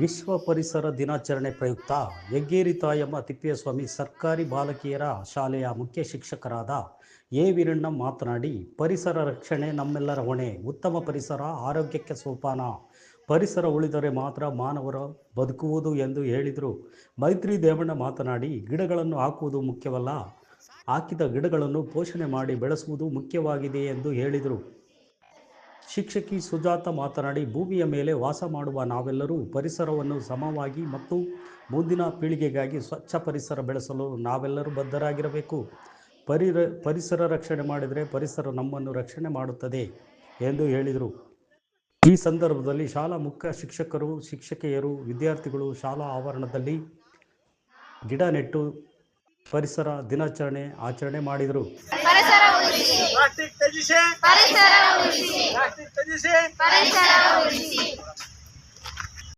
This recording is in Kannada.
ವಿಶ್ವ ಪರಿಸರ ದಿನಾಚರಣೆ ಪ್ರಯುಕ್ತ ಯಗ್ಗೇರಿ ತಾಯಮ್ಮ ತಿಪ್ಪೇಸ್ವಾಮಿ ಸರ್ಕಾರಿ ಬಾಲಕಿಯರ ಶಾಲೆಯ ಮುಖ್ಯ ಶಿಕ್ಷಕರಾದ ಎ ವೀರಣ್ಣ ಮಾತನಾಡಿ, ಪರಿಸರ ರಕ್ಷಣೆ ನಮ್ಮೆಲ್ಲರ ಹೊಣೆ, ಉತ್ತಮ ಪರಿಸರ, ಆರೋಗ್ಯಕ್ಕೆ ಸೋಪಾನ. ಪರಿಸರ ಉಳಿದರೆ ಮಾತ್ರ ಮಾನವರು ಬದುಕುವುದು ಎಂದು ಹೇಳಿದರು. ಮೈತ್ರಿ ದೇವಣ್ಣ ಮಾತನಾಡಿ, ಗಿಡಗಳನ್ನು ಹಾಕುವುದು ಮುಖ್ಯವಲ್ಲ, ಹಾಕಿದ ಗಿಡಗಳನ್ನು ಪೋಷಣೆ ಮಾಡಿ ಬೆಳೆಸುವುದು ಮುಖ್ಯವಾಗಿದೆ ಎಂದು ಹೇಳಿದರು. ಶಿಕ್ಷಕಿ ಸುಜಾತ ಮಾತನಾಡಿ, ಭೂಮಿಯ ಮೇಲೆ ವಾಸ ಮಾಡುವ ನಾವೆಲ್ಲರೂ ಪರಿಸರವನ್ನು ಸಮವಾಗಿ ಮತ್ತು ಮುಂದಿನ ಪೀಳಿಗೆಗಾಗಿ ಸ್ವಚ್ಛ ಪರಿಸರ ಬೆಳೆಸಲು ನಾವೆಲ್ಲರೂ ಬದ್ಧರಾಗಿರಬೇಕು. ಪರಿರ, ಪರಿಸರ ರಕ್ಷಣೆ ಮಾಡಿದರೆ ಪರಿಸರ ನಮ್ಮನ್ನು ರಕ್ಷಣೆ ಮಾಡುತ್ತದೆ ಎಂದು ಹೇಳಿದರು. ಈ ಸಂದರ್ಭದಲ್ಲಿ ಶಾಲಾ ಮುಖ್ಯ ಶಿಕ್ಷಕರು, ಶಿಕ್ಷಕಿಯರು, ವಿದ್ಯಾರ್ಥಿಗಳು ಶಾಲಾ ಆವರಣದಲ್ಲಿ ಗಿಡ ನೆಟ್ಟು ಪರಿಸರ ದಿನಾಚರಣೆ ಆಚರಣೆ ಮಾಡಿದರು. ಪ್ಲಾಸ್ಟಿಕ್ ತ್ಯಜಿಸಿ ಪರಿಸರ ಉಳಿಸಿ ಪ್ಲಾಸ್ಟಿಕ್ ತ್ಯಜಿಸಿ ಪರಿಸರ ಉಳಿಸಿ